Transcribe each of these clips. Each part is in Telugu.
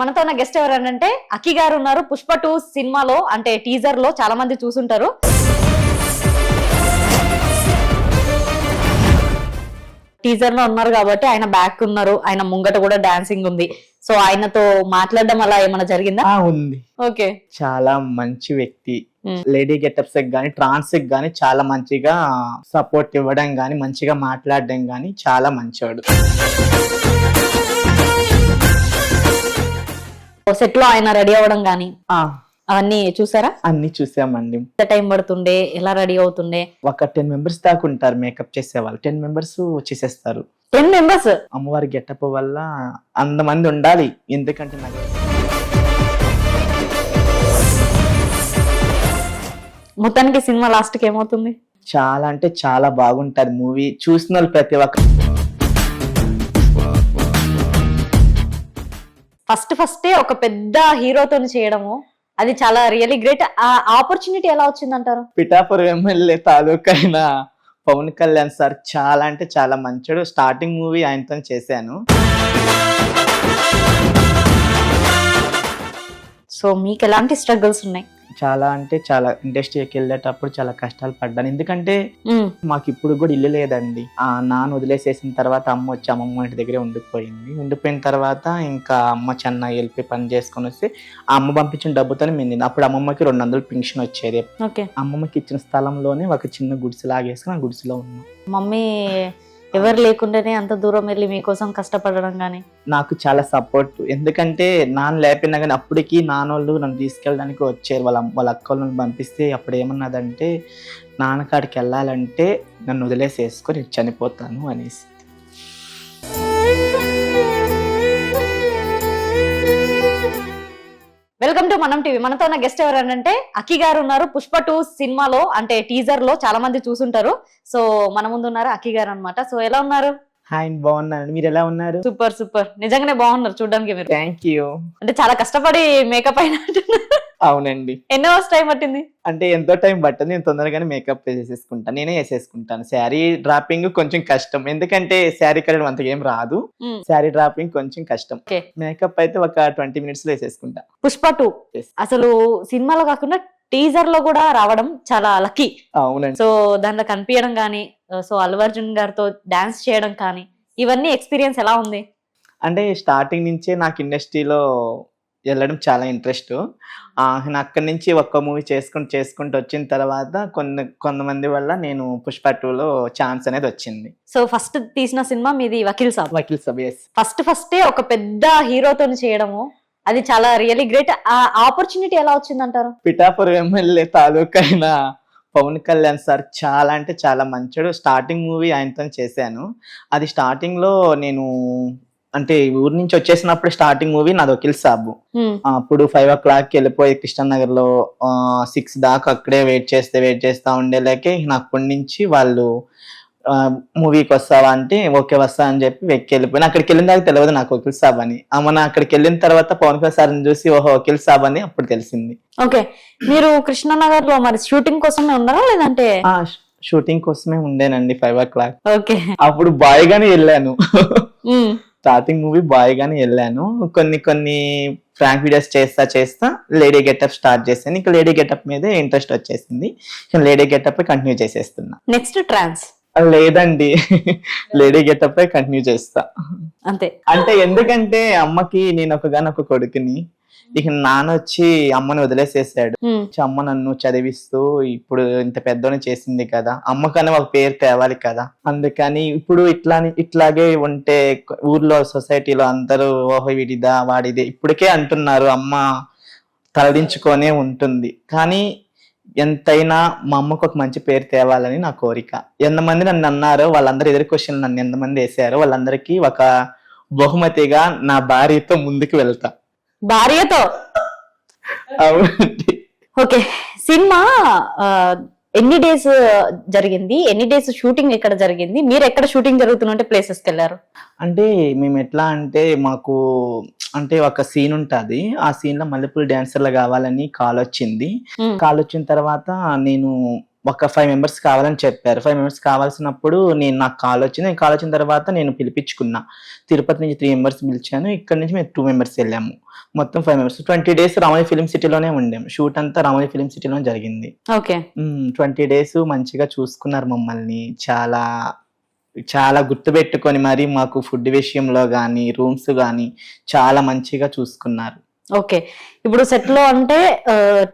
మనతో ఉన్న గెస్ట్ ఎవరనంటే అక్కి గారు ఉన్నారు. పుష్ప టూ సినిమాలో అంటే టీజర్లో చాలా మంది చూసుంటారు. టీజర్లో ఉన్నారు కాబట్టి ఆయన బ్యాక్ ఉన్నారు. ఆయన ముంగట కూడా డాన్సింగ్ ఉంది. సో ఆయనతో మాట్లాడడం అలా ఏమైనా జరిగిందా? ఆ ఉంది. ఓకే చాలా మంచి వ్యక్తి. Hmm. లేడీ గెటప్స్ గానీ ట్రాన్స్ గానీ చాలా మంచిగా సపోర్ట్ ఇవ్వడం గానీ మంచిగా మాట్లాడడం గానీ చాలా మంచివాడు సెట్లో ఆయన రెడీ అవ్వడం గానీ అవన్నీ చూసారా? అన్ని చూసామండి. ఎంత టైం పడుతుండే? ఎలా రెడీ అవుతుండే? ఒక టెన్ మెంబర్స్ దాకా ఉంటారు మేకప్ చేసేవాళ్ళు. టెన్ మెంబర్స్ చేసేస్తారు. Ten members? అమ్మవారి గెటప్ వల్ల అంత మంది ఉండాలి. ఎందుకంటే నాకు మొత్తానికి సినిమా లాస్ట్కి ఏమవుతుంది? చాలా అంటే చాలా బాగుంటది మూవీ. చూసిన వాళ్ళు ప్రతి ఒక్క ఫస్ట్ ఫస్టే ఒక పెద్ద హీరోతో చేయడము అది చాలా రియలీ గ్రేట్. ఆ ఆపర్చునిటీ ఎలా వచ్చిందంటారు? పిఠాపురం ఎమ్మెల్యే తాలూకా అయిన పవన్ కళ్యాణ్ సార్ చాలా అంటే చాలా మంచోడు. స్టార్టింగ్ మూవీ ఆయనతో చేశాను. సో మీకు ఎలాంటి స్ట్రగుల్స్ ఉన్నాయి? చాలా అంటే చాలా ఇండస్ట్రీకి వెళ్ళేటప్పుడు చాలా కష్టాలు పడ్డాను. ఎందుకంటే. మాకు ఇప్పుడు కూడా ఇల్లు లేదండి. ఆ నాన్న వదిలేసేసిన తర్వాత అమ్మ వచ్చి అమ్మమ్మ ఇంటి దగ్గరే ఉండిపోయింది. ఉండిపోయిన తర్వాత ఇంకా అమ్మ చెన్నై వెళ్ళి పని చేసుకొని వస్తే ఆ అమ్మ పంపించిన డబ్బుతోనే మేము అప్పుడు అమ్మమ్మకి రెండు వందలు పెన్షన్ వచ్చేది. అమ్మమ్మకి ఇచ్చిన స్థలంలోనే ఒక చిన్న గుడిసె లాగేసుకుని ఆ గుడిసెలో ఉన్నాం. మమ్మీ ఎవరు లేకుండానే అంత దూరం వెళ్ళి మీకోసం కష్టపడడం కానీ నాకు చాలా సపోర్ట్ ఎందుకంటే నాన్న లేపినా కానీ అప్పటికి నాన్నోళ్ళు నన్ను తీసుకెళ్ళడానికి వచ్చారు. వాళ్ళ వాళ్ళ అక్క వాళ్ళని పంపిస్తే అప్పుడు ఏమన్నదంటే నాన్నకాడికి వెళ్ళాలంటే నన్ను వదిలేసేసుకొని చనిపోతాను అనేసి. వెల్కమ్ టు మనం టీవీ మనతో ఉన్న గెస్ట్ ఎవరనంటే అక్కి గారు ఉన్నారు. పుష్ప టూ సినిమాలో అంటే టీజర్లో చాలా మంది చూసుంటారు. సో మన ముందు ఉన్నారు అక్కి గారు అన్నమాట. సో ఎలా ఉన్నారు? హాయ్ బాగున్నాను మీరు ఎలా ఉన్నారు? సూపర్ సూపర్ నిజంగానే బాగున్నారు చూడడానికి మీరు. థ్యాంక్ యూ అంటే చాలా కష్టపడి మేకప్ అయినట్టున్నారు. అవునండి. ఎన్ని అవర్స్ టైం పట్టింది? అంటే ఎంతో టైం పట్టదు. నేను తొందరగానే మేకప్ వేసేసుకుంటాను నేనే వేసేసుకుంటాను శారీ డ్రాపింగ్ కొంచెం కష్టం. ఎందుకంటే శారీ కలర్ అంతగా ఏం రాదు. శారీ డ్రాపింగ్ కొంచెం కష్టం. మేకప్ అయితే ఒక ట్వంటీ మినిట్స్లో వేసేసుకుంటా పుష్ప టూ. అసలు సినిమాలో కాకుండా టీజర్లో కూడా రావడం చాలా లక్కీ. అవునండి. సో దాంట్లో కనిపించడం కానీ సో అల్లు అర్జున్ గారితో డాన్స్ చేయడం కానీ ఇవన్నీ ఎక్స్పీరియన్స్ ఎలా ఉంది? అంటే స్టార్టింగ్ నుంచే నాకు ఇండస్ట్రీలో వెళ్ళడం చాలా ఇంట్రెస్ట్. నేను అక్కడి నుంచి ఒక్క మూవీ చేసుకుంటూ చేసుకుంటూ వచ్చిన తర్వాత కొన్ని కొంతమంది వల్ల నేను పుష్ప టూలో ఛాన్స్ అనేది వచ్చింది. సో ఫస్ట్ తీసిన సినిమా మీది వకీల్ సాబ్. వకీల్ సబ్ ఎస్ ఫస్ట్ ఫస్టే ఒక పెద్ద హీరోతో చేయడము. అది చాలా రియలీ గ్రేట్. ఆ ఆపర్చునిటీ ఎలా వచ్చిందంటారు? పిఠాపురం ఎమ్మెల్యే తాలూకా అయిన పవన్ కళ్యాణ్ సార్ చాలా అంటే చాలా మంచోడు. స్టార్టింగ్ మూవీ ఆయనతో చేశాను. అది స్టార్టింగ్లో నేను అంటే ఊరి నుంచి వచ్చేసినప్పుడు స్టార్టింగ్ మూవీ నాది వకీల్ సాబు. అప్పుడు ఫైవ్ ఓ క్లాక్కి వెళ్ళిపోయి కృష్ణనగర్లో సిక్స్ దాకా అక్కడే వెయిట్ చేస్తే వెయిట్ చేస్తా ఉండేలాకే నాకు అప్పటి నుంచి వాళ్ళు మూవీకి వస్తావా అంటే ఓకే వస్తా అని చెప్పి వెక్కి వెళ్ళిపోయిన. అక్కడికి వెళ్ళిన దాకా తెలియదు నాకు వకీల్ సాబ్ అని. మన అక్కడికి వెళ్ళిన తర్వాత పవన్ కళ్యాణ్ సార్ని చూసి ఓహో వకీల్ సాబ్ అని అప్పుడు తెలిసింది. ఓకే. మీరు కృష్ణనగర్లో మరి షూటింగ్ కోసమే ఉన్నారా లేదంటే? షూటింగ్ కోసమే ఉండేనండి ఫైవ్ ఓ క్లాక్ ఓకే. అప్పుడు బాయ్ గానే వెళ్ళాను. స్టార్టింగ్ మూవీ బాయ్ గానే వెళ్ళాను. కొన్ని కొన్ని ఫ్రాంక్ వీడియోస్ చేస్తా చేస్తా లేడీ గెటప్ స్టార్ట్ చేశాను. ఇంకా లేడీ గెటప్ మీదే ఇంట్రెస్ట్ వచ్చేసింది. లేడీ గెటప్ కంటిన్యూ చేసేస్తున్నా. నెక్స్ట్ ట్రాన్స్ లేదండి. లేడీ గెటప్ కంటిన్యూ చేస్తా. అంతే. అంటే ఎందుకంటే అమ్మకి నేను ఒకగానొక కొడుకుని ఇక నాన్న వచ్చి అమ్మని వదిలేసేసాడు. అమ్మ నన్ను చదివిస్తూ ఇప్పుడు ఇంత పెద్దోని చేసింది కదా. అమ్మకనే ఒక పేరు తేవాలి కదా. అందుకని ఇప్పుడు ఇట్లా ఇట్లాగే ఉంటే ఊర్లో సొసైటీలో అందరూ ఓహో వీడిదా వాడిదే ఇప్పటికే అంటున్నారు. అమ్మ తలదించుకొనే ఉంటుంది. కానీ ఎంతైనా మా అమ్మకు ఒక మంచి పేరు తేవాలని నా కోరిక. ఎంతమంది నన్ను అన్నారో వాళ్ళందరూ ఎదురు క్వశ్చన్ నన్ను ఎంతమంది వేసారో వాళ్ళందరికీ ఒక బహుమతిగా నా భార్యతో ముందుకు వెళ్తా. భార్యతో? అవునండి. ఓకే. సినిమా ఎన్ని డేస్ జరిగింది? ఎన్ని డేస్ షూటింగ్ ఎక్కడ జరిగింది? మీరు ఎక్కడ షూటింగ్ జరుగుతున్నట్టే ప్లేసెస్కి వెళ్ళారు? అంటే మేము ఎట్లా అంటే మాకు అంటే ఒక సీన్ ఉంటుంది. ఆ సీన్లో మల్లెపూల డాన్సర్లు కావాలని కాల్ వచ్చింది. కాల్ వచ్చిన తర్వాత నేను ఒక ఫైవ్ మెంబర్స్ కావాలని చెప్పారు. ఫైవ్ మెంబర్స్ కావాల్సినప్పుడు నేను నాకు కాల్ వచ్చింది. నేను కాల్ వచ్చిన తర్వాత నేను పిలిపించుకున్నా. తిరుపతి నుంచి త్రీ మెంబర్స్ పిలిచాను. ఇక్కడ నుంచి మేము టూ మెంబర్స్ వెళ్ళాము. మొత్తం five members twenty days Ramoji film సిటీలోనే ఉండాము. షూట్ అంతా రామోజీ ఫిలిం సిటీలో జరిగింది. ఓకే ట్వంటీ డేస్ మంచిగా చూసుకున్నారు మమ్మల్ని. చాలా చాలా గుర్తుపెట్టుకొని మరి మాకు ఫుడ్ విషయంలో కానీ రూమ్స్ కానీ చాలా మంచిగా చూసుకున్నారు. ఓకే. ఇప్పుడు సెట్లో అంటే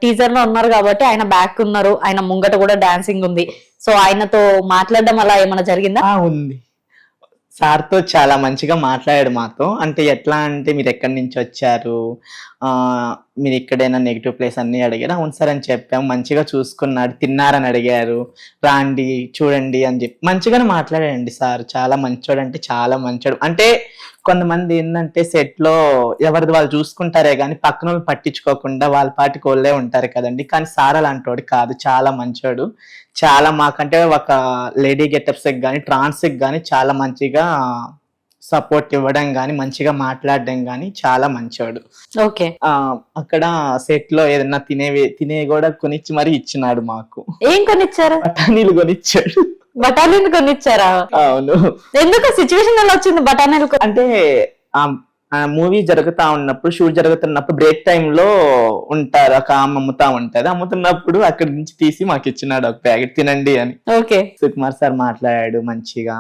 టీజర్లో ఉన్నారు కాబట్టి ఆయన బ్యాక్ ఉన్నారు. ఆయన ముంగట కూడా డాన్సింగ్ ఉంది. సో ఆయనతో మాట్లాడడం అలా ఏమైనా జరిగిందా? ఉంది. సార్తో చాలా మంచిగా మాట్లాడాడు మాతో. అంటే ఎట్లా అంటే మీరు ఎక్కడి నుంచి వచ్చారు? మీరు ఎక్కడైనా నెగిటివ్ ప్లేస్ అన్నీ అడిగారు. అవును సార్ అని చెప్పాము మంచిగా చూసుకున్నాడు తిన్నారని అడిగారు. రాండి చూడండి అని చెప్పి మంచిగానే మాట్లాడాడండి సార్. చాలా మంచోడు అంటే చాలా మంచోడు. అంటే కొంతమంది ఏంటంటే సెట్లో ఎవరిది వాళ్ళు చూసుకుంటారే కానీ పక్కన వాళ్ళు పట్టించుకోకుండా వాళ్ళ పాటికి వాళ్ళే ఉంటారు కదండి. కానీ సార్ అలాంటోడు కాదు. చాలా మంచోడు. చాలా మాకంటే ఒక లేడీ గెటప్స్కి కానీ ట్రాన్స్కి కానీ చాలా మంచిగా సపోర్ట్ ఇవ్వడం కానీ మంచిగా మాట్లాడడం కానీ చాలా మంచోడు. ఓకే. ఆ అక్కడ సెట్లో ఏదైనా తినేవి తినే కూడా కొనిచ్చి మరీ ఇచ్చినాడు మాకు. ఏం కొనిచ్చారు? బఠానీలు కొనిచ్చాడు. బఠానీలు కొనిచ్చారా? అవును. ఎందుకు? సిచ్యువేషన్ ఎలా వచ్చింది బఠానీలు అంటే మూవీ జరుగుతా ఉన్నప్పుడు షూట్ జరుగుతున్నప్పుడు బ్రేక్ టైమ్లో ఉంటారు. ఒక ఆమె అమ్ముతా ఉంటది. అమ్ముతున్నప్పుడు అక్కడి నుంచి తీసి మాకు ఇచ్చినాడు ఒక ప్యాకెట్ తినండి అని. ఓకే. సుకుమార్ సార్ మాట్లాడాడు మంచిగా.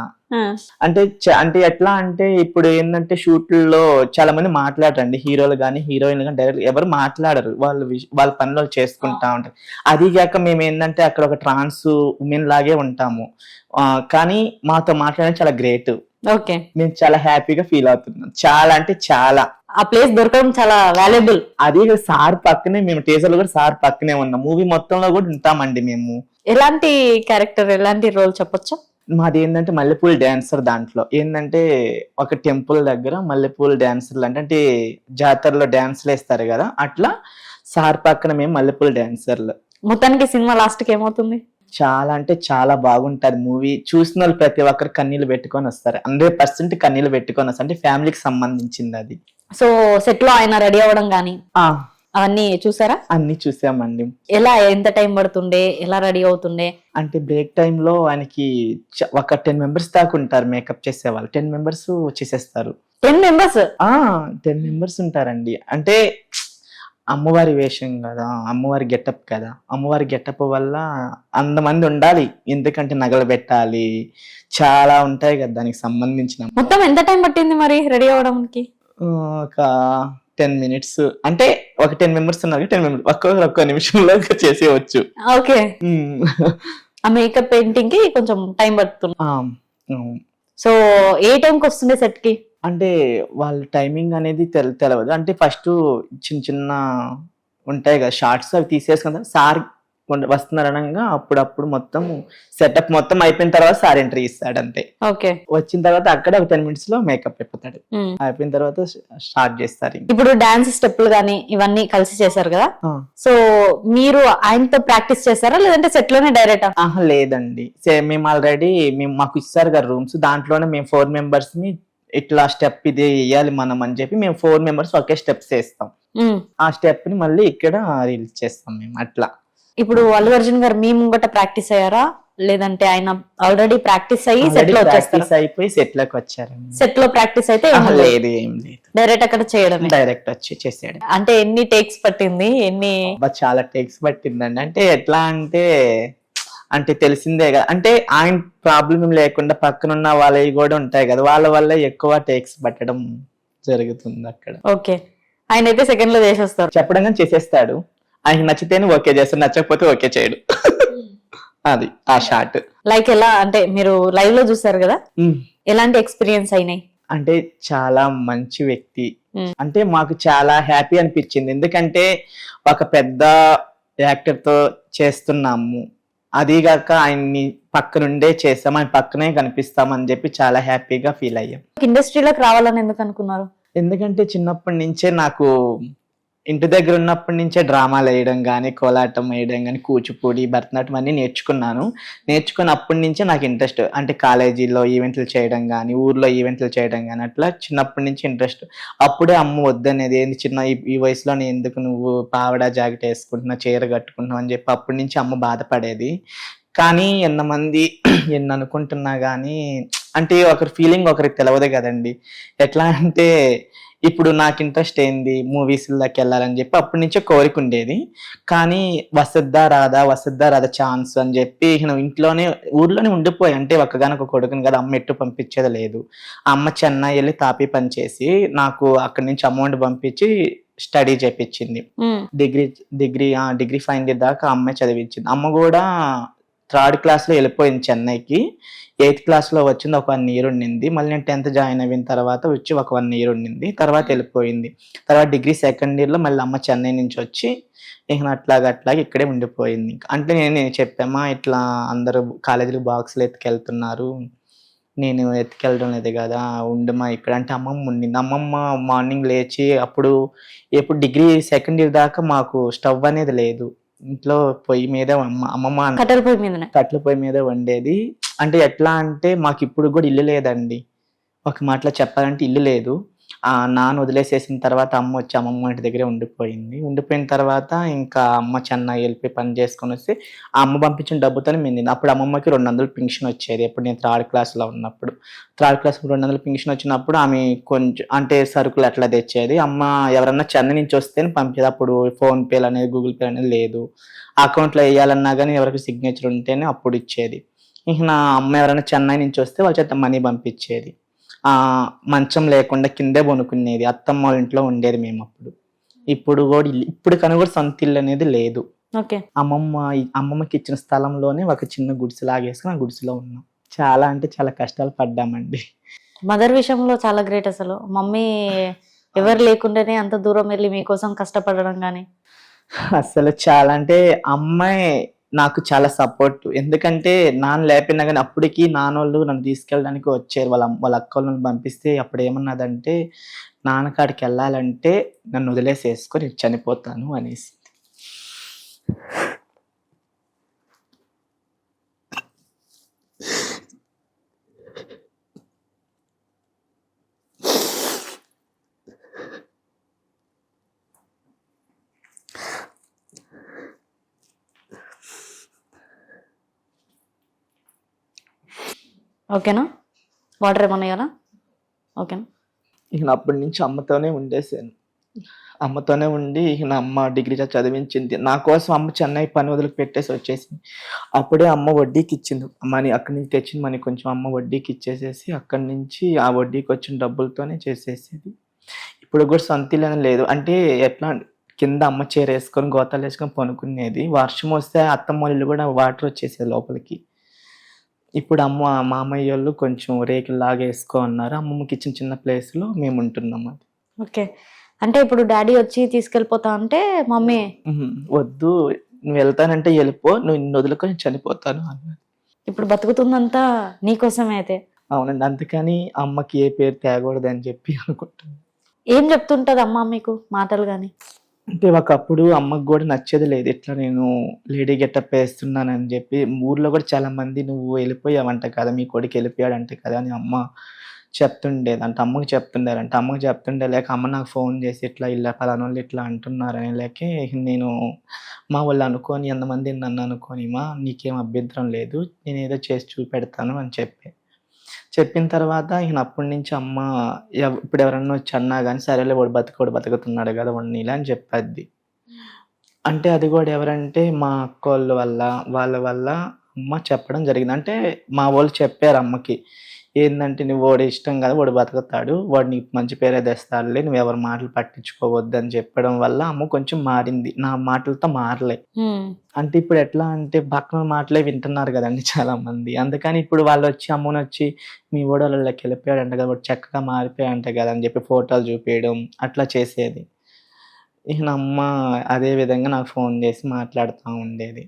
అంటే అంటే ఎట్లా అంటే ఇప్పుడు ఏంటంటే షూట్లలో చాలా మంది మాట్లాడరండి. హీరోలు కానీ హీరోయిన్లు కానీ డైరెక్ట్ ఎవరు మాట్లాడరు. వాళ్ళు వాళ్ళ పనులు చేసుకుంటా ఉంటారు. అది కాక మేము ఏంటంటే అక్కడ ఒక ట్రాన్స్ ఉమెన్ లాగే ఉంటాము. కానీ మాతో మాట్లాడడం చాలా గ్రేట్ ఓకే. మేము చాలా హ్యాపీగా ఫీల్ అవుతున్నాం చాలా అంటే చాలా. ఆ ప్లేస్ దొరకడం చాలా వాల్యుబుల్. అది సార్ పక్కనే మేము టీజర్లు కూడా సార్ పక్కనే ఉన్నాం. మూవీ మొత్తంలో కూడా ఉంటామండి మేము. ఎలాంటి క్యారెక్టర్ ఎలాంటి రోల్ చెప్పొచ్చు? మాది ఏంటంటే మల్లెపూల డాన్సర్ దాంట్లో. ఏంటంటే ఒక టెంపుల్ దగ్గర మల్లెపూల డాన్సర్లు అంటే అంటే జాతరలో డాన్స్లు వేస్తారు కదా అట్లా సార్ పక్కన మేము మల్లెపూల డాన్సర్లు. మొత్తానికి సినిమా లాస్ట్కి ఏమవుతుంది? చాలా అంటే చాలా బాగుంటది మూవీ. చూసిన వాళ్ళు ప్రతి ఒక్కరు కన్నీళ్ళు పెట్టుకొని వస్తారు. హండ్రెడ్ పర్సెంట్ కన్నీళ్ళు పెట్టుకొని వస్తారు. అంటే ఫ్యామిలీకి సంబంధించింది అది. సో సెట్లో ఆయన రెడీ అవ్వడం గానీ అవన్నీ చూసారా? అన్ని చూసామండి. ఎలా ఎంత టైం పడుతుండే? ఎలా రెడీ అవుతుండే? అంటే బ్రేక్ టైంలో ఆయనకి ఒక టెన్ మెంబర్స్ దాకా ఉంటారు మేకప్ చేసేవాళ్ళు టెన్ మెంబర్స్ వచ్చేసేస్తారు టెన్ మెంబర్స్? ఆ టెన్ మెంబర్స్ ఉంటారండి. అంటే అమ్మవారి వేషం కదా అమ్మవారి గెటప్ కదా. అమ్మవారి గెటప్ వల్ల అంతమంది ఉండాలి. ఎందుకంటే నగలు పెట్టాలి. చాలా ఉంటాయి కదా దానికి సంబంధించిన మొత్తం ఎంత టైం పట్టింది మరి రెడీ అవ్వడానికి? ఆ, ఒక టెన్ మినిట్స్. అంటే ఒక టెన్ మెంబర్స్ ఉన్నారు టెన్ మెంబర్స్. ఒక్కొక్కరు ఒక్క నిమిషంలో చేసేయచ్చు. ఓకే. ఆ మేకప్ పెయింటింగ్కి కొంచెం టైం పడుతుంది. సో ఏ టైంకి వస్తుండే సెట్కి అంటే వాళ్ళ టైమింగ్ అనేది తెల తెలవదు. అంటే ఫస్ట్ చిన్న చిన్న ఉంటాయి కదా షార్ట్స్ అవి తీసేసుకుంటారు సార్ వస్తున్నారు అనగా అప్పుడప్పుడు మొత్తం సెటప్ మొత్తం అయిపోయిన తర్వాత సార్ ఎంట్రీ ఇస్తాడు అంతే. ఓకే. వచ్చిన తర్వాత అక్కడ ఒక టెన్ మినిట్స్లో మేకప్ అయిపోతాడు. అయిపోయిన తర్వాత స్టార్ట్ చేస్తారు. ఇప్పుడు డాన్స్ స్టెప్లు గానీ ఇవన్నీ కలిసి చేశారు కదా. సో మీరు ఆయనతో ప్రాక్టీస్ చేశారా? లేదంటే సెట్లోనే డైరెక్ట్ లేదండి. మేము ఆల్రెడీ మేము మాకు ఇస్తారు కదా రూమ్స్ దాంట్లోనే మేము ఫోర్ మెంబర్స్ని ఇట్లా స్టెప్ ఇది వేయాలి మనం అని చెప్పి మేము ఫోర్ మెంబర్స్ ఒకే స్టెప్స్ వేస్తాం ఆ స్టెప్ని మళ్ళీ ఇక్కడ రిలీజ్ చేస్తాం మేము అట్లా. ఇప్పుడు అల్లు అర్జున్ గారు మీ ముంగట ప్రాక్టీస్ అయ్యారా? లేదంటే ఆయన ఆల్రెడీ ప్రాక్టీస్ అయ్యి సెట్లో ప్రాక్టీస్ అయిపోయి సెట్లోకి వచ్చారండి సెట్లో ప్రాక్టీస్ అయితే లేదు. ఏం లేదు. డైరెక్ట్ అక్కడ చేయడమే. డైరెక్ట్ వచ్చి చేసాడు అంటే ఎన్ని టేక్స్ పట్టింది? ఎన్ని చాలా టేక్స్ పట్టిందండి. అంటే ఎట్లా అంటే అంటే తెలిసిందే కదా. అంటే ఆయన ప్రాబ్లం లేకుండా పక్కన ఉన్న వాళ్ళవి కూడా ఉంటాయి కదా. వాళ్ళ వల్ల ఎక్కువ టేక్స్ పట్టడం జరుగుతుంది అక్కడ. ఓకే ఆయన అయితే సెకండ్లో చేసేస్తారు. చెప్పడం కానీ చేసేస్తాడు. ఆయన నచ్చితేనే ఓకే చేస్తాడు నచ్చకపోతే ఓకే చేయడు. అది ఆ షార్ట్ లైక్ ఎలా అంటే మీరు లైవ్లో చూసారు కదా? ఎలాంటి ఎక్స్పీరియన్స్ అయినాయి? అంటే చాలా మంచి వ్యక్తి. మ్మ్. అంటే మాకు చాలా హ్యాపీ అనిపించింది. ఎందుకంటే ఒక పెద్ద యాక్టర్తో చేస్తున్నాము. అదిగాక ఆయన్ని పక్కనుండే చేస్తాం ఆయన పక్కనే కనిపిస్తాం అని చెప్పి చాలా హ్యాపీగా ఫీల్ అయ్యాం. ఇండస్ట్రీలోకి రావాలని ఎందుకు అనుకున్నారు? ఎందుకంటే చిన్నప్పటి నుంచే నాకు ఇంటి దగ్గర ఉన్నప్పటి నుంచే డ్రామాలు వేయడం కానీ కోలాటం వేయడం కానీ కూచిపూడి భరతనాట్యం అన్ని నేర్చుకున్నాను. నేర్చుకుని అప్పటి నుంచే నాకు ఇంట్రెస్ట్. అంటే కాలేజీలో ఈవెంట్లు చేయడం కానీ ఊర్లో ఈవెంట్లు చేయడం కానీ అట్లా చిన్నప్పటి నుంచి ఇంట్రెస్ట్. అప్పుడే అమ్మ వద్దనేది ఏంది చిన్న ఈ- వయసులో నేను ఎందుకు నువ్వు పావడా జాకెట్ వేసుకుంటున్నా చీర కట్టుకుంటున్నావు? అని చెప్పి అప్పటి నుంచి అమ్మ బాధపడేది. కానీ ఎంతమంది ఎన్ని అనుకుంటున్నా కానీ అంటే ఒకరి ఫీలింగ్ ఒకరికి తెలియదు కదండి. ఎట్లా అంటే ఇప్పుడు నాకు ఇంట్రెస్ట్ ఏంది? మూవీస్లోకి వెళ్ళాలని చెప్పి అప్పటి నుంచే కోరిక ఉండేది. కానీ వసద్దా రాదా వసద్దా రాదా ఛాన్స్ అని చెప్పి నేను ఇంట్లోనే ఊర్లోనే ఉండిపోయి అంటే ఒక్కగానొక కొడుకుని కదా అమ్మ ఎట్టు పంపించేది లేదు. ఆ అమ్మ చెన్నై వెళ్ళి తాపీ పని చేసి నాకు అక్కడి నుంచి అమౌంట్ పంపించి స్టడీ చేపించింది. డిగ్రీ డిగ్రీ ఆ, డిగ్రీ ఫైనల్ దాకా అమ్మాయి చదివించింది. అమ్మ కూడా థర్డ్ క్లాస్లో వెళ్ళిపోయింది చెన్నైకి. ఎయిత్ క్లాస్లో వచ్చింది ఒక వన్ ఇయర్ ఉండింది. మళ్ళీ నేను టెన్త్ జాయిన్ అయిన తర్వాత వచ్చి ఒక వన్ ఇయర్ ఉండింది. తర్వాత వెళ్ళిపోయింది. తర్వాత డిగ్రీ సెకండ్ ఇయర్లో మళ్ళీ అమ్మ చెన్నై నుంచి వచ్చి ఇక అట్లాగా అట్లాగా ఇక్కడే ఉండిపోయింది. అంటే నేను నేను చెప్పామా ఇట్లా అందరూ కాలేజీలో బాక్సులు ఎత్తుకెళ్తున్నారు. నేను ఎత్తుకెళ్ళడం లేదు కదా ఉండమా ఇక్కడ. అంటే అమ్మమ్మ ఉండింది. అమ్మమ్మ మార్నింగ్ లేచి అప్పుడు ఎప్పుడు డిగ్రీ సెకండ్ ఇయర్ దాకా మాకు స్టవ్ అనేది లేదు. ఇంట్లో పొయ్యి మీద అమ్మ అమ్మమ్మ కట్టెల పొయ్యి మీదనే? కట్ల పొయ్యి మీద వండేది. అంటే ఎట్లా అంటే మాకు ఇప్పుడు కూడా ఇల్లు లేదండి. ఒక మాటలో చెప్పాలంటే ఇల్లు లేదు. నాన్న వదిలేసేసిన తర్వాత అమ్మ వచ్చి అమ్మమ్మ ఇంటి దగ్గరే ఉండిపోయింది. ఉండిపోయిన తర్వాత ఇంకా అమ్మ చెన్నై వెళ్ళిపోయి పని చేసుకొని వస్తే ఆ అమ్మ పంపించిన డబ్బుతోనే మిందింది అప్పుడు అమ్మమ్మకి రెండు వందలు పింఛన్ వచ్చేది. ఎప్పుడు నేను థర్డ్ క్లాస్లో ఉన్నప్పుడు. థర్డ్ క్లాస్ రెండు వందలు పింఛన్ వచ్చినప్పుడు ఆమె కొంచెం అంటే సరుకులు అట్లా తెచ్చేది. అమ్మ ఎవరన్నా చెన్నై నుంచి వస్తేనే పంపేది. అప్పుడు ఫోన్ పేలు అనేది గూగుల్ పే అనేది లేదు. అకౌంట్లో వేయాలన్నా కానీ ఎవరికి సిగ్నేచర్ ఉంటేనే అప్పుడు ఇచ్చేది. ఇంకా నా అమ్మ ఎవరైనా చెన్నై నుంచి వస్తే వాళ్ళ చేత మనీ పంపించేది. మంచం లేకుండా కిందే కొనుక్కునేది అత్తమ్మ వాళ్ళ ఇంట్లో ఉండేది మేము అప్పుడు. ఇప్పుడు కూడా ఇల్లు ఇప్పుడు కనుక కూడా సొంత ఇల్లు అనేది లేదు. ఓకే. అమ్మమ్మ అమ్మమ్మకి ఇచ్చిన స్థలంలోనే ఒక చిన్న గుడిసె లాగేసుకుని ఆ గుడిసెలో ఉన్నాం. చాలా అంటే చాలా కష్టాలు పడ్డామండి. మదర్ విషయంలో చాలా గ్రేట్ అసలు. మమ్మీ ఎవరు లేకుండానే అంత దూరం వెళ్ళి మీకోసం కష్టపడడం కానీ అసలు చాలా అంటే అమ్మాయి నాకు చాలా సపోర్ట్ ఎందుకంటే నాన్న లేపినా కానీ అప్పటికి నాన్నోళ్ళు నన్ను తీసుకెళ్ళడానికి వచ్చారు. వాళ్ళ వాళ్ళ అక్క వాళ్ళని పంపిస్తే అప్పుడు ఏమన్నదంటే నాన్నకాడికి వెళ్ళాలంటే నన్ను వదిలేసేసుకొని చనిపోతాను అనేసి. ఓకేనా? వాటర్ ఏమన్నా కదా ఓకేనా? ఇక అప్పటి నుంచి అమ్మతోనే ఉండేసాను. అమ్మతోనే ఉండి ఇక నా అమ్మ డిగ్రీ చదివించింది. నా కోసం అమ్మ చెన్నై పని వదిలి పెట్టేసి వచ్చేసింది. అప్పుడే అమ్మ వడ్డీకి ఇచ్చింది. మనీ అక్కడి నుంచి తెచ్చింది. మనీ కొంచెం అమ్మ వడ్డీకి ఇచ్చేసేసి అక్కడి నుంచి ఆ వడ్డీకి వచ్చిన డబ్బులతోనే చేసేసేది. ఇప్పుడు కూడా సొంతలేని లేదు. అంటే ఎట్లా కింద అమ్మ చీర వేసుకొని గోతాలు వేసుకొని పనుకునేది. వర్షం వస్తే అత్తమ్మ వాళ్ళు ఇల్లు కూడా వాటర్ వచ్చేసేది లోపలికి. ఇప్పుడు అమ్మ మామయ్య వాళ్ళు కొంచెం రేకులు లాగా వేసుకో అన్నారు. అమ్మమ్మకి చిన్న ప్లేస్లో మేము ఉంటున్నాం అది. ఓకే. అంటే ఇప్పుడు డాడీ వచ్చి తీసుకెళ్ళిపోతా అంటే మమ్మీ వద్దు నువ్వు వెళ్తానంటే వెళ్ళిపో నువ్వు నిన్ను వదులుకొని చనిపోతాను అన్నారు ఇప్పుడు బతుకుతుందంతా నీకోసమే అయితే. అవునండి. అందుకని అమ్మకి ఏ పేరు తేకూడదు అని చెప్పి అనుకుంటున్నాను ఏం చెప్తుంటది అమ్మ మీకు మాటలు కానీ అంటే ఒకప్పుడు అమ్మకు కూడా నచ్చేది లేదు. ఇట్లా నేను లేడీ గెటప్ వేస్తున్నానని చెప్పి ఊర్లో కూడా చాలా మంది నువ్వు వెళ్ళిపోయావంట కదా మీ కొడుకు వెళ్ళిపోయాడంట కదా అని అమ్మ చెప్తుండేది అంటే అమ్మకి చెప్తుండేదంట. అమ్మకి చెప్తుండే లేక అమ్మ నాకు ఫోన్ చేసి ఇట్లా ఇలా పలానా వాళ్ళు ఇట్లా అంటున్నారని లేక నేను మా వాళ్ళు అనుకొని ఎంతమంది నన్ను అనుకొని మా నీకేం అభ్యంతరం లేదు నేను ఏదో చేసి చూపెడతాను అని చెప్పి చెప్పిన తర్వాత ఈయన అప్పటి నుంచి అమ్మ ఇప్పుడు ఎవరన్నా వచ్చి అన్నా కానీ సరేలే వాడు బతుకోడు బతుకుతున్నాడు కదా వాడిని ఇలా అని చెప్పద్ది. అంటే అది కూడా ఎవరంటే మా అక్కోళ్ళ వల్ల వాళ్ళ వల్ల అమ్మ చెప్పడం జరిగింది. అంటే మా వాళ్ళు చెప్పారు అమ్మకి. ఏంటంటే నువ్వు వాడు ఇష్టం కదా వాడు బతుకుతాడు వాడు నీకు మంచి పేరే తెస్తాడులే నువ్వు ఎవరి మాటలు పట్టించుకోవద్దు అని చెప్పడం వల్ల అమ్మ కొంచెం మారింది. నా మాటలతో మారలే. అంటే ఇప్పుడు ఎట్లా అంటే పక్కన మాటలే వింటున్నారు కదండి చాలా మంది అందుకని ఇప్పుడు వాళ్ళు వచ్చి అమ్మని వచ్చి మీ ఓడలకి వెళ్ళిపోయాడంట కదా వాడు చక్కగా మారిపోయాడంట కదా అని చెప్పి ఫోటోలు చూపించడం అట్లా చేసేది. ఇక నా అమ్మ అదే విధంగా నాకు ఫోన్ చేసి మాట్లాడుతూ ఉండేది.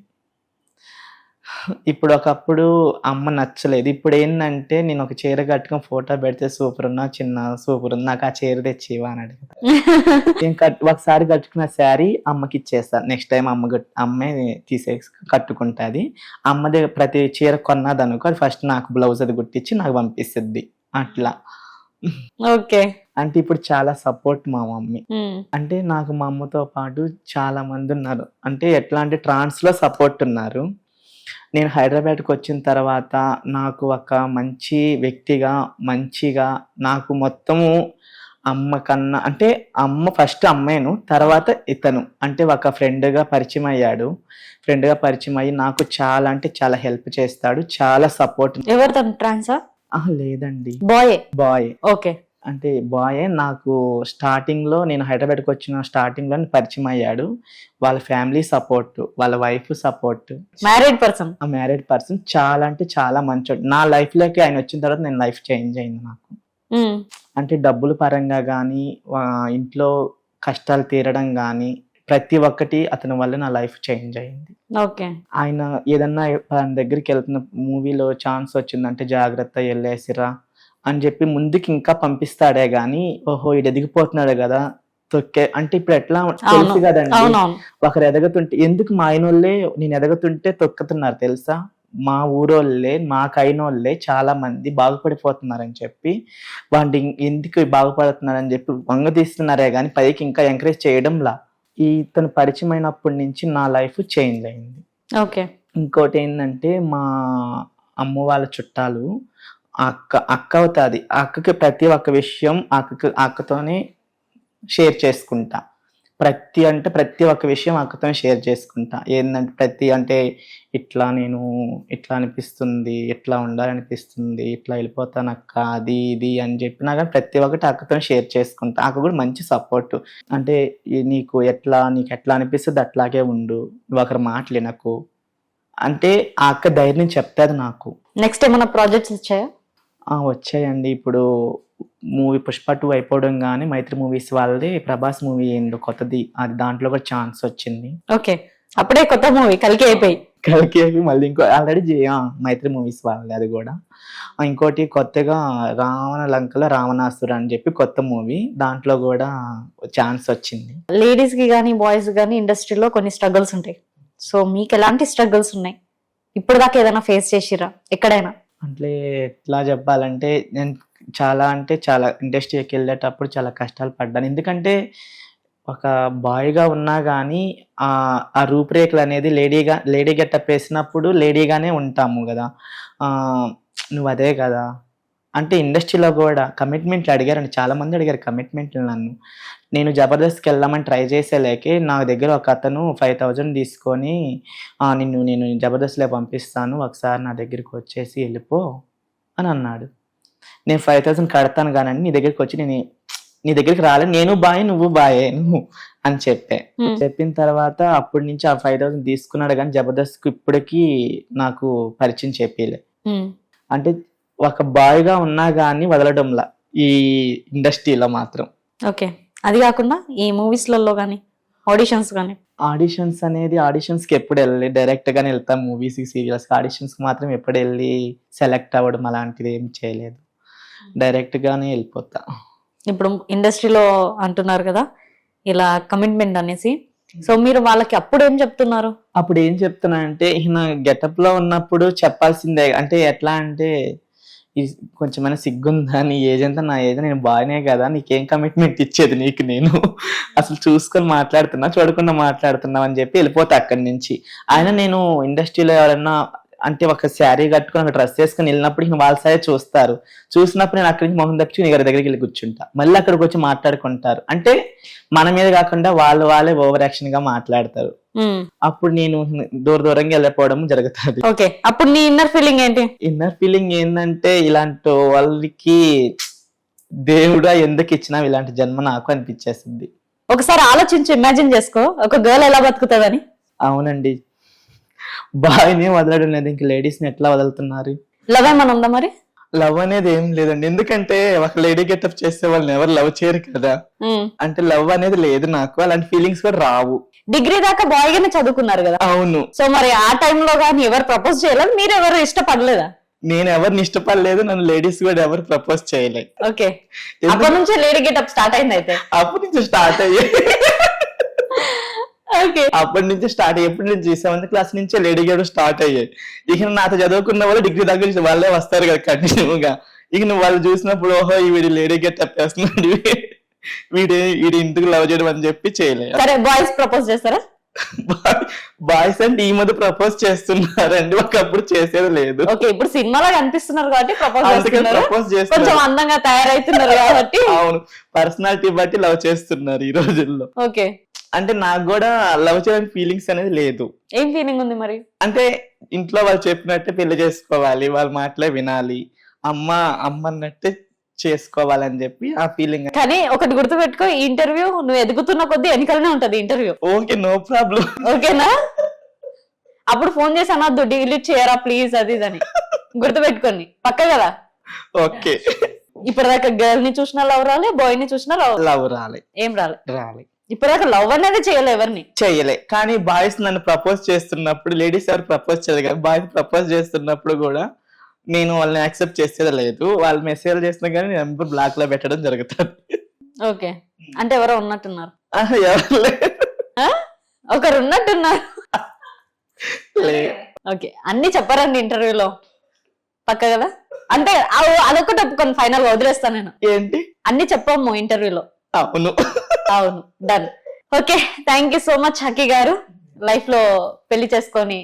ఇప్పుడు ఒకప్పుడు అమ్మ నచ్చలేదు. ఇప్పుడు ఏంటంటే నేను ఒక చీర కట్టుకొని ఫోటో పెడితే సూపర్ ఉన్నా చిన్న సూపర్ ఉంది నాకు ఆ చీర తెచ్చివా అని అడుగుతా. నేను కట్ ఒకసారి కట్టుకున్న శారీ అమ్మకి ఇచ్చేస్తాను నెక్స్ట్ టైం అమ్మ కట్- అమ్మే తీసే కట్టుకుంటుంది. అమ్మ దగ్గర ప్రతి చీర కొన్నది అనుకో అది ఫస్ట్ నాకు బ్లౌజ్ అది కుట్టించి నాకు పంపిస్తుంది. అట్లా. ఓకే. అంటే ఇప్పుడు చాలా సపోర్ట్ మా మమ్మీ. అంటే నాకు మా అమ్మతో పాటు చాలా మంది ఉన్నారు అంటే ఎట్లా అంటే ట్రాన్స్లో సపోర్ట్ ఉన్నారు. నేను హైదరాబాద్కి వచ్చిన తర్వాత నాకు ఒక మంచి వ్యక్తిగా మంచిగా నాకు మొత్తము అమ్మ కన్నా అంటే అమ్మ ఫస్ట్ అమ్మాయిను తర్వాత ఇతను. అంటే ఒక ఫ్రెండ్గా పరిచయం అయ్యాడు. ఫ్రెండ్గా పరిచయం అయ్యి నాకు చాలా అంటే చాలా హెల్ప్ చేస్తాడు చాలా సపోర్ట్ ట్రాన్సా? లేదండి. బాయ్? బాయ్. ఓకే. అంటే బాయ్ నాకు స్టార్టింగ్లో నేను హైదరాబాద్కి వచ్చిన స్టార్టింగ్లో పరిచయం అయ్యాడు. వాళ్ళ ఫ్యామిలీ సపోర్ట్ వాళ్ళ వైఫ్ సపోర్ట్ మ్యారీడ్ పర్సన్ ఆ మ్యారీడ్ పర్సన్ చాలా అంటే చాలా మంచోడు. నా లైఫ్లోకి ఆయన వచ్చిన తర్వాత నేను లైఫ్ చేంజ్ అయింది నాకు. అంటే డబ్బుల పరంగా కానీ ఇంట్లో కష్టాలు తీరడం కానీ ప్రతి ఒక్కటి అతని వల్ల నా లైఫ్ చేంజ్ అయింది. ఓకే ఆయన ఏదన్నా ఆయన దగ్గరికి వెళ్తున్న మూవీలో ఛాన్స్ వచ్చిందంటే జాగ్రత్త వెళ్ళేసిరా. అని చెప్పి ముందుకి ఇంకా పంపిస్తాడే గాని ఓహో ఇటు ఎదిగిపోతున్నాడు కదా తొక్కే అంటే ఇప్పుడు ఎట్లా తెలుసు కదండి? ఒకరు ఎదగతుంటే ఎందుకు మా ఆయనోళ్ళే నేను ఎదగతుంటే తొక్కుతున్నారు తెలుసా? మా ఊరోళ్ళే మాకైనోళ్ళే చాలా మంది బాగుపడిపోతున్నారని చెప్పి వాడి ఎందుకు బాగుపడుతున్నారని చెప్పి వంగ తీస్తున్నారే కానీ పైకి ఇంకా ఎంకరేజ్ చేయడంలా. ఈ ఇతను పరిచయం అయినప్పటి నుంచి నా లైఫ్ చేంజ్ అయింది. ఓకే. ఇంకోటి ఏంటంటే మా అమ్మ వాళ్ళ చుట్టాలు అక్క అక్క అవుతుంది. ఆ అక్కకి ప్రతి ఒక్క విషయం అక్కకి అక్కతోనే షేర్ చేసుకుంటా. ప్రతి అంటే ప్రతి ఒక్క విషయం అక్కతో షేర్ చేసుకుంటా. ఏంటంటే ప్రతి అంటే ఇట్లా నేను ఇట్లా అనిపిస్తుంది ఇట్లా ఉండాలనిపిస్తుంది ఇట్లా వెళ్ళిపోతాను అక్క అది ఇది అని చెప్పినా కానీ ప్రతి ఒక్కటి అక్కతో షేర్ చేసుకుంటా. అక్క కూడా మంచి సపోర్ట్ అంటే నీకు ఎట్లా నీకు ఎట్లా అనిపిస్తుంది అట్లాగే ఉండు. ఒకరి మాటలు వినకు. అంటే ఆ అక్క ధైర్యం చెప్తాది నాకు. నెక్స్ట్ ఏమైనా ప్రాజెక్ట్స్ వచ్చాయా? వచ్చాయండి. ఇప్పుడు మూవీ పుష్ప టూ అయిపోవడం కానీ మైత్రి మూవీస్ వాళ్ళది ప్రభాస్ మూవీ ఏందో కొత్తది. అది దాంట్లో కూడా ఛాన్స్ వచ్చింది. ఓకే. అప్పుడే కొత్త మూవీ కలికి అయిపోయి. కలికి అవి మళ్ళీ ఇంకో ఆల్రెడీ మైత్రి మూవీస్ వాళ్ళది అది కూడా. ఇంకోటి కొత్తగా రావణ లంకలో రావణాసుర అని చెప్పి కొత్త మూవీ దాంట్లో కూడా ఛాన్స్ వచ్చింది. లేడీస్కి కానీ బాయ్స్ కానీ ఇండస్ట్రీలో కొన్ని స్ట్రగుల్స్ ఉంటాయి. సో మీకు ఎలాంటి స్ట్రగుల్స్ ఉన్నాయి? ఇప్పుడు దాకా ఏదైనా ఫేస్ చేసిరా ఎక్కడైనా? అంటే ఎట్లా చెప్పాలంటే నేను చాలా అంటే చాలా ఇండస్ట్రీకి వెళ్ళేటప్పుడు చాలా కష్టాలు పడ్డాను. ఎందుకంటే ఒక బాయ్గా ఉన్నా కానీ ఆ ఆ రూపురేఖలు అనేది లేడీగా లేడీ గెటప్ వేసినప్పుడు లేడీగానే ఉంటాము కదా. నువ్వు అదే కదా. అంటే ఇండస్ట్రీలో కూడా కమిట్మెంట్లు అడిగారండి. చాలా మంది అడిగారు కమిట్మెంట్లు నన్ను. నేను జబర్దస్త్కి వెళ్దామని ట్రై చేసేలేకే నా దగ్గర ఒక అతను ఫైవ్ థౌజండ్ తీసుకొని "ఆ, నిన్ను నేను జబర్దస్త్లో పంపిస్తాను ఒకసారి నా దగ్గరికి వచ్చేసి వెళ్ళిపో అని అన్నాడు. నేను ఫైవ్ థౌసండ్ కడతాను కానండి నీ దగ్గరికి వచ్చి నేను నీ దగ్గరికి రాలేదు నేను బాయ్ నువ్వు బాయే నువ్వు అని చెప్పే. చెప్పిన తర్వాత అప్పటి నుంచి ఆ ఫైవ్ థౌసండ్ తీసుకున్నాడు కానీ జబర్దస్త్ ఇప్పటికీ నాకు పరిచయం చెప్పలే. అంటే ఒక బాయ్గా ఉన్నా కానీ వదలడంలా ఈ ఇండస్ట్రీలో మాత్రం. ఓకే. అది కాకుండా ఈ మూవీస్లలో కానీ ఆడిషన్స్ కానీ ఆడిషన్స్ అనేది ఆడిషన్స్కి ఎప్పుడు వెళ్ళి డైరెక్ట్ గానే వెళ్తాం మూవీస్ సీరియల్స్ ఆడిషన్స్కి మాత్రం ఎప్పుడు వెళ్ళి సెలెక్ట్ అవ్వడం అలాంటిది ఏం చేయలేదు. డైరెక్ట్ గానే వెళ్ళిపోతా. ఇప్పుడు ఇండస్ట్రీలో అంటున్నారు కదా ఇలా కమిట్మెంట్ అనేసి. సో మీరు వాళ్ళకి అప్పుడు ఏం చెప్తున్నారు? అప్పుడు ఏం చెప్తున్నా అంటే ఈయన గెటప్లో ఉన్నప్పుడు చెప్పాల్సిందే. అంటే ఎట్లా అంటే ఈ కొంచెమైనా సిగ్గుందా? నీ ఏజ్ అంతా నా ఏజ్ నేను బాగానే కదా? నీకేం కమిట్మెంట్ ఇచ్చేది నీకు నేను? అసలు చూసుకొని మాట్లాడుతున్నా చూడకుండా మాట్లాడుతున్నావు అని చెప్పి వెళ్ళిపోతా అక్కడి నుంచి. ఆయన నేను ఇండస్ట్రీలో ఎవరన్నా అంటే ఒక శారీ కట్టుకొని ఒక డ్రెస్ వేసుకొని వెళ్ళినప్పుడు ఇంక వాళ్ళ సరే చూస్తారు. చూసినప్పుడు నేను అక్కడి నుంచి మొహం తప్పించి నీ గారి దగ్గరికి వెళ్ళి కూర్చుంటా. మళ్ళీ అక్కడికి వచ్చి మాట్లాడుకుంటారు. అంటే మన మీద కాకుండా వాళ్ళు వాళ్ళే ఓవర్ యాక్షన్గా మాట్లాడతారు. అప్పుడు నేను దూర దూరంగా వెళ్ళిపోవడం జరుగుతుంది. ఓకే. అప్పుడు నీ ఇన్నర్ ఫీలింగ్ ఏంటి? ఇన్నర్ ఫీలింగ్ ఏంటంటే ఇలాంటి వాళ్ళకి దేవుడా ఎందుకు ఇచ్చినా ఇలాంటి జన్మ నాకు అనిపించేసింది. ఒకసారి ఆలోచించి ఇమాజిన్ చేసుకో. ఒక గర్ల్ ఎలా బతుకుతుందని? అవునండి. బాయ్ని వదలడం లేదు ఇంక లేడీస్ని ఎట్లా వదులుతున్నారు? లవ్ ఏమైనా ఉందా మరి? లవ్ అనేది ఏం లేదండి. ఎందుకంటే ఒక లేడీ గెటప్ చేసే వాళ్ళని ఎవరు లవ్ చేయరు కదా. ఉమ్. అంటే లవ్ అనేది లేదు నాకు. అలాంటి ఫీలింగ్స్ కూడా రావు. డిగ్రీ దాకా బాయ్ గానే చదువుకున్నారు కదా. అవును. సో మరి ఆ టైంలో కానీ ఎవరు ప్రపోజ్ చేయలేదు మీరు ఎవరు ఇష్టపడలేదా? నేను ఎవరిని ఇష్టపడలేదు. నన్ను లేడీస్ కూడా ఎవరు ప్రపోజ్ చేయలేదు ఓకే ఎందుకు? అప్పటి నుంచే లేడీ గెటప్ స్టార్ట్ అయింది అయితే. అప్పటి నుంచి స్టార్ట్ అయ్యాయి ఓకే అప్పటి నుంచి స్టార్ట్ ఎప్పటి నుంచి? సెవెంత్ క్లాస్ నుంచే లేడీ గేమ్ స్టార్ట్ అయ్యాయి ఇక నాతో చదువుకున్న వాళ్ళు డిగ్రీ దగ్గర నుంచి వాళ్ళే వస్తారు కదా కంటిన్యూ గా ఇక నువ్వు వాళ్ళు చూసినప్పుడు ఓహో ఈ వీడి లేడీ గెట్ వేస్తున్నాడు వీడి వీడి ఇంటికి లవ్ చేయడం అని చెప్పి చేయలేదు సరే బాయ్స్ ప్రపోజ్ చేస్తారా? బాయ్స్ అంటే ఈ మధ్య ప్రపోజ్ చేస్తున్నారండి. ఒకప్పుడు చేసేది లేదు. ఓకే ఇప్పుడు సినిమాలో కనిపిస్తున్నారు కాబట్టి ప్రపోజ్ చేస్తున్నారు. కొంచెం అందంగా తయారైతున్నారు కాబట్టి. అవును పర్సనాలిటీ బట్టి లవ్ చేస్తున్నారు ఈ రోజుల్లో. ఓకే. అంటే నాకు కూడా లవ్ చేయడానికి ఫీలింగ్స్ అనేది లేదు. ఏం ఫీలింగ్ ఉంది మరి? అంటే ఇంట్లో వాళ్ళు చెప్పినట్టే పెళ్ళి చేసుకోవాలి వాళ్ళ మాటలే వినాలి. అమ్మ అమ్మ అన్నట్టే చేసుకోవాలని చెప్పి ఆ ఫీలింగ్ కానీ ఒకటి గుర్తుపెట్టుకో ఈ ఇంటర్వ్యూ నువ్వు ఎదుగుతున్న కొద్దీ వెనకాలనే ఉంటది ఇంటర్వ్యూ ఓకే నో ప్రాబ్లం ఓకేనా? అప్పుడు ఫోన్ చేసి అనొద్దు డిలీట్ చేయరా ప్లీజ్ అది ఇదని గుర్తుపెట్టుకోండి. పక్క కదా? ఓకే. ఇప్పటిదాకా గర్ల్ని చూసినా లవ్ రాలే బాయ్ని చూసినా లవ్ లవ్ రాలే. ఏం రాలే. రాలే. ఇప్పటిదాకా లవ్ అనేది చేయలే ఎవరిని. చెయ్యలే కానీ బాయ్స్ నన్ను ప్రపోజ్ చేస్తున్నప్పుడు లేడీస్ ఎవరు ప్రపోజ్ చేయలేదు కానీ బాయ్స్ ప్రపోజ్ చేస్తున్నప్పుడు కూడా నేను వాళ్ళని యాక్సెప్ట్ చేసేది లేదు. వాళ్ళు మెసేజ్ చేసినా కానీ నెంబర్ బ్లాక్లో పెట్టడం జరుగుతుంది. ఓకే. అంటే ఎవరో ఉన్నట్టున్నారు. ఎవరు? ఒకరు ఉన్నట్టున్నారు లే. ఓకే. అన్ని చెప్పారండి ఇంటర్వ్యూలో. పక్క కదా? అంటే అదొకటి ఒప్పుకొని ఫైనల్గా వదిలేస్తాను నేను. ఏంటి? అన్ని చెప్పాము ఇంటర్వ్యూలో. అవును. అవును done okay thank you so much Haki గారు. లైఫ్లో పెళ్ళి చేసుకొని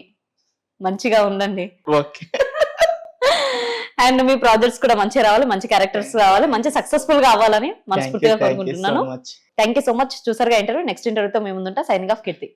మంచిగా ఉండండి. ఓకే అండ్ మీ ప్రాజెక్ట్స్ కూడా మంచిగా రావాలి మంచి క్యారెక్టర్స్ రావాలి మంచి సక్సెస్ఫుల్గా అవ్వాలని మనస్ఫూర్తిగా కోరుకుంటున్నాను. Much thank you so much చూసారుగా ఇంటర్వ్యూ నెక్స్ట్ ఇంటర్వ్యూతో మేము ముందుంటా. Signing off Keerthi.